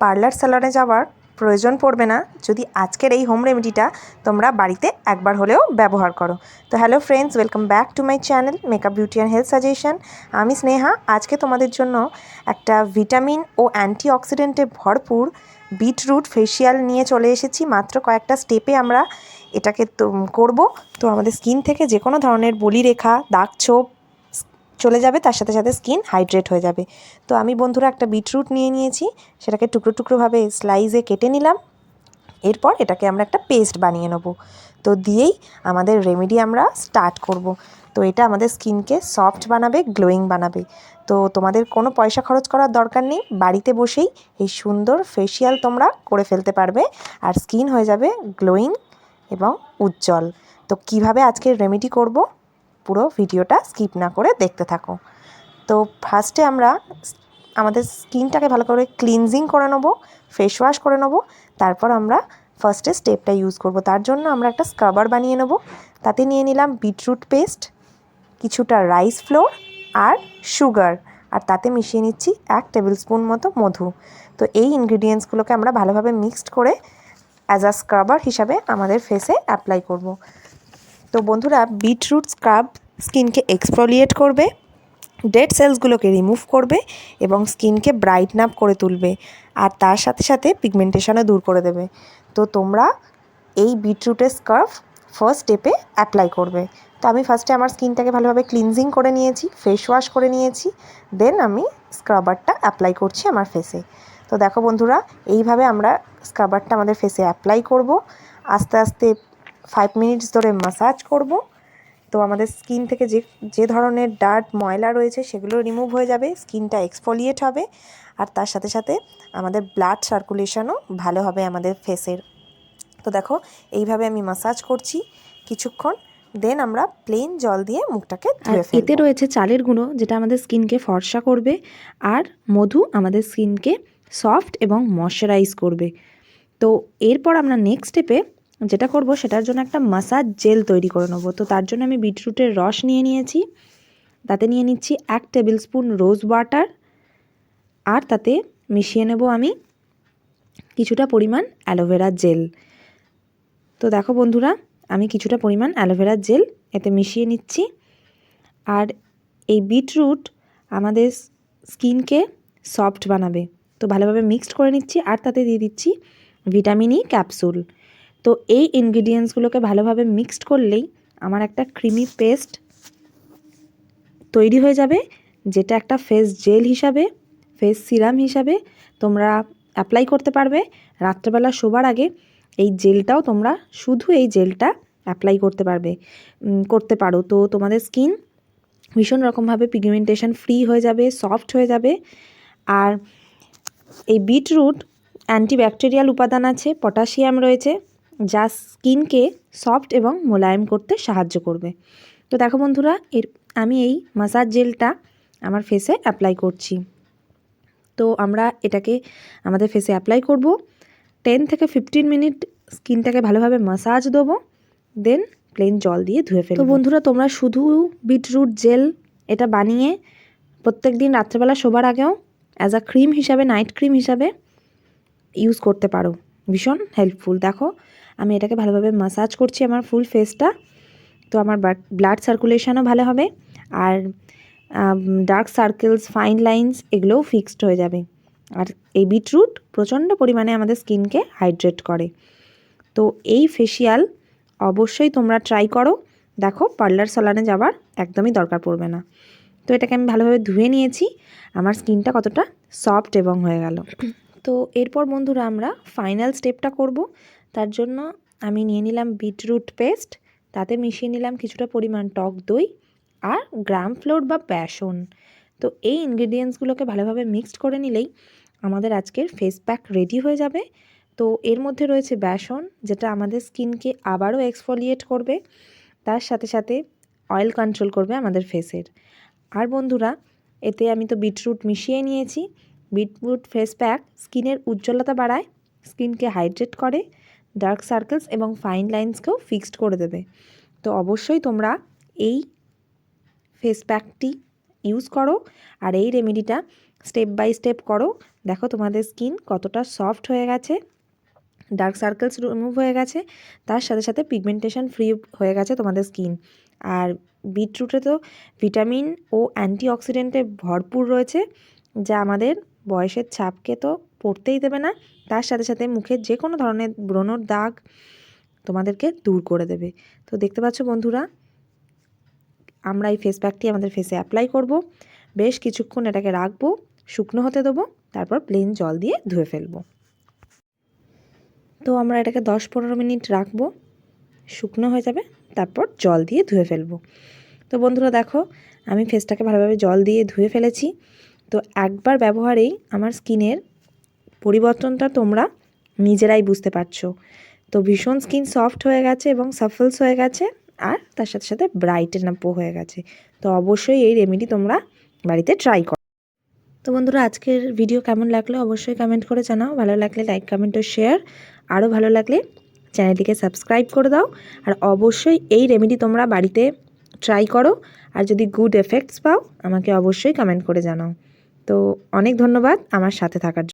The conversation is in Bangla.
পার্লার স্যালনে যাওয়ার প্রয়োজন পড়বে না। যদি আজকের এই হোম রেমেডিটা তোমরা বাড়িতে একবার হলেও ব্যবহার করো। তো hello friends, welcome back to my channel makeup, beauty and health suggestion. আমি স্নেহা। আজকে তোমাদের জন্য একটা ভিটামিন ও অ্যান্টি অক্সিডেন্টে ভরপুর বিটরুট ফেসিয়াল নিয়ে চলে এসেছি। মাত্র কয়েকটা স্টেপে আমরা এটাকে করব। তো আমাদের স্কিন থেকে যে কোনো ধরনের বলিরেখা, দাগ ছোপ চলে যাবে, তার সাথে সাথে স্কিন হাইড্রেট হয়ে যাবে। তো আমি বন্ধুরা একটা বিটরুট নিয়ে নিয়েছি, সেটাকে টুকরো টুকরোভাবে স্লাইসে কেটে নিলাম। এরপর এটাকে আমরা একটা পেস্ট বানিয়ে নেব। তো দিয়েই আমাদের রেমেডি আমরা স্টার্ট করব। তো এটা আমাদের স্কিনকে সফট বানাবে গ্লোয়িং বানাবে। তো তোমাদের কোনো পয়সা খরচ করার দরকার নেই, বাড়িতে বসেই এই সুন্দর ফেসিয়াল তোমরা করে ফেলতে পারবে। আর স্কিন হয়ে যাবে গ্লোয়িং এবং উজ্জ্বল। তো কীভাবে আজকের রেমেডি করব? পুরো ভিডিওটা স্কিপ না করে দেখতে থাকো। তো ফার্স্টে আমরা আমাদের স্কিনটাকে ভালো করে ক্লিনজিং করে নেব ফেস ওয়াশ করে নেব, তারপর আমরা ফার্স্টে স্টেপটা ইউজ করব। তার জন্য আমরা একটা স্ক্রাবার বানিয়ে নেব। তাতে নিয়ে নিলাম বিটরুট পেস্ট কিছুটা রাইস ফ্লোর আর সুগার আর তাতে মিশিয়ে নিচ্ছি এক টেবিল স্পুন মতো মধু। তো এই ইনগ্রিডিয়েন্টসগুলোকে আমরা ভালোভাবে মিক্সড করে অ্যাজ আ স্ক্রাবার হিসাবে আমাদের ফেসে অ্যাপ্লাই করব। তো বন্ধুরা বিটরুট স্ক্রাব স্কিনকে এক্সফোলিয়েট করবে ডেড সেলসগুলোকে রিমুভ করবে এবং স্কিনকে ব্রাইটন আপ করে তুলবে আর তার সাথে সাথে পিগমেন্টেশনও দূর করে দেবে। তো তোমরা এই বিটরুটের স্কার্ফ ফার্স্ট স্টেপে অ্যাপ্লাই করবে। তো আমি ফার্স্টে আমার স্কিনটাকে ভালোভাবে ক্লিনজিং করে নিয়েছি ফেস ওয়াশ করে নিয়েছি দেন আমি স্ক্রাবারটা অ্যাপ্লাই করছি আমার ফেসে তো দেখো বন্ধুরা, এইভাবে আমরা স্ক্রাবারটা আমাদের ফেসে অ্যাপ্লাই করব। আস্তে আস্তে ফাইভ মিনিটস ধরে মাসাজ করব। তো আমাদের স্কিন থেকে যে যে ধরনের ডার্ট ময়লা রয়েছে সেগুলো রিমুভ হয়ে যাবে স্কিনটা এক্সফোলিয়েট হবে। আর তার সাথে সাথে আমাদের ব্লাড সার্কুলেশনও ভালো হবে আমাদের ফেসের তো দেখো এইভাবে আমি মাসাজ করছি কিছুক্ষণ দেন আমরা প্লেন জল দিয়ে মুখটাকে এতে রয়েছে চালের গুঁড়ো যেটা আমাদের স্কিনকে ফর্সা করবে আর মধু আমাদের স্কিনকে সফট এবং ময়শ্চারাইজ করবে। তো এরপর আমরা নেক্সট স্টেপে যেটা করব সেটার জন্য একটা মাসাজ জেল তৈরি করে নেব। তো তার জন্য আমি বিটরুটের রস নিয়ে নিয়েছি। তাতে নিয়ে নিচ্ছি এক টেবিল স্পুন রোজ ওয়াটার আর তাতে মিশিয়ে নেব আমি কিছুটা পরিমাণ অ্যালোভেরা জেল তো দেখো বন্ধুরা, আমি কিছুটা পরিমাণ অ্যালোভেরা জেল এতে মিশিয়ে নিচ্ছি। আর এই বিটরুট আমাদের স্কিনকে সফট বানাবে। তো ভালোভাবে মিক্সড করে নিচ্ছি আর তাতে দিয়ে দিচ্ছি ভিটামিন ই ক্যাপসুল তো এই ইনগ্রিডিয়েন্টসগুলোকে ভালোভাবে মিক্সড করলেই আমার একটা ক্রিমি পেস্ট তৈরি হয়ে যাবে, যেটা একটা ফেস জেল হিসাবে ফেস সিরাম হিসাবে তোমরা অ্যাপ্লাই করতে পারবে। রাত্রেবেলা শোবার আগে এই জেলটাও তোমরা শুধু এই জেলটা অ্যাপ্লাই করতে পারবে করতে পারো। তো তোমাদের স্কিন ভীষণ রকমভাবে পিগমেন্টেশন ফ্রি হয়ে যাবে সফট হয়ে যাবে। আর এই বিটরুট অ্যান্টিব্যাকটেরিয়াল উপাদান আছে পটাশিয়াম রয়েছে। যা স্কিনকে সফট এবং মোলায়েম করতে সাহায্য করবে। তো দেখো বন্ধুরা এর আমি এই মাসাজ জেলটা আমার ফেসে অ্যাপ্লাই করছি। তো আমরা এটাকে আমাদের ফেসে অ্যাপ্লাই করব। টেন থেকে ফিফটিন মিনিট স্কিনটাকে ভালোভাবে মাসাজ দেবো দেন প্লেন জল দিয়ে ধুয়ে ফেলব। তো বন্ধুরা তোমরা শুধু বিটরুট জেল এটা বানিয়ে প্রত্যেক দিন রাত্রেবেলা শোবার আগেও অ্যাজ আ ক্রিম হিসাবে নাইট ক্রিম হিসাবে ইউজ করতে পারো। ভীষণ হেল্পফুল দেখো আমি এটাকে ভালোভাবে মাসাজ করছি আমার ফুল ফেসটা তো আমার ব্লাড সার্কুলেশনও ভালো হবে। আর ডার্ক সার্কেলস ফাইন লাইন্স এগুলোও ফিক্সড হয়ে যাবে। আর এই বিটরুট প্রচণ্ড পরিমাণে আমাদের স্কিনকে হাইড্রেট করে। তো এই ফেসিয়াল অবশ্যই তোমরা ট্রাই করো। দেখো পার্লার সালানে যাবার একদমই দরকার পড়বে না। তো এটাকে আমি ভালোভাবে ধুয়ে নিয়েছি। আমার স্কিনটা কতটা সফট এবং হয়ে গেল। তো এরপর বন্ধুরা আমরা ফাইনাল স্টেপটা করব। তার জন্য আমি নিয়ে নিলাম বিটরুট পেস্ট, তাতে মিশিয়ে নিলাম কিছুটা পরিমাণ টক দই আর গ্রাম ফ্লোর বা বেসন। তো এই ইনগ্রিডিয়েন্টসগুলোকে ভালোভাবে মিক্সড করে নিলেই আমাদের আজকের ফেস প্যাক রেডি হয়ে যাবে। তো এর মধ্যে রয়েছে বেসন, যেটা আমাদের স্কিনকে আবারও এক্সফোলিয়েট করবে, তার সাথে সাথে অয়েল কন্ট্রোল করবে আমাদের ফেসের আর বন্ধুরা, এতে আমি তো বিটরুট মিশিয়ে নিয়েছি। বিটরুট ফেস প্যাক স্কিনের উজ্জ্বলতা বাড়ায়, স্কিনকে হাইড্রেট করে ডার্ক সার্কেলস এবং ফাইন লাইন্সকেও ফিক্সড করে দেবে। তো অবশ্যই তোমরা এই ফেস প্যাকটি ইউজ করো আর এই রেমেডিটা স্টেপ বাই স্টেপ করো। দেখো তোমাদের স্কিন কতটা সফট হয়ে গেছে ডার্ক সার্কেলস রিমুভ হয়ে গেছে, তার সাথে সাথে পিগমেন্টেশন ফ্রি হয়ে গেছে তোমাদের স্কিন আর বিটরুটে তো ভিটামিন ও অ্যান্টিঅক্সিডেন্টে ভরপুর রয়েছে, যা আমাদের বয়সের ছাপকে তো পড়তেই দেবে না। তার সাথে সাথে মুখের যে কোনো ধরনের ব্রণর দাগ তোমাদেরকে দূর করে দেবে। তো দেখতে পাচ্ছ বন্ধুরা, আমরা এই ফেস প্যাকটি আমাদের ফেসে অ্যাপ্লাই করব। বেশ কিছুক্ষণ এটাকে রাখব, শুকনো হতে দেবো, তারপর প্লেন জল দিয়ে ধুয়ে ফেলব। তো আমরা এটাকে দশ পনেরো মিনিট রাখব, শুকনো হয়ে যাবে, তারপর জল দিয়ে ধুয়ে ফেলব। তো বন্ধুরা দেখো, আমি ফেসটাকে ভালোভাবে জল দিয়ে ধুয়ে ফেলেছি। তো একবার ব্যবহারেই আমার স্কিনের পরিবর্তনটা তোমরা নিজেরাই বুঝতে পারছ। তো ভীষণ স্কিন সফট হয়ে গেছে এবং সাফলস হয়ে গেছে আর তার সাথে সাথে ব্রাইটেন আপও হয়ে গেছে। তো অবশ্যই এই রেমেডি তোমরা বাড়িতে ট্রাই করো। তো বন্ধুরা, আজকের ভিডিও কেমন লাগল অবশ্যই কমেন্ট করে জানাও। ভালো লাগলে লাইক কমেন্ট ও শেয়ার আরও ভালো লাগলে চ্যানেলটিকে সাবস্ক্রাইব করে দাও। আর অবশ্যই এই রেমেডি তোমরা বাড়িতে ট্রাই করো। আর যদি গুড এফেক্টস পাও, আমাকে অবশ্যই কমেন্ট করে জানাও। তো অনেক ধন্যবাদ আমার সাথে থাকার জন্য।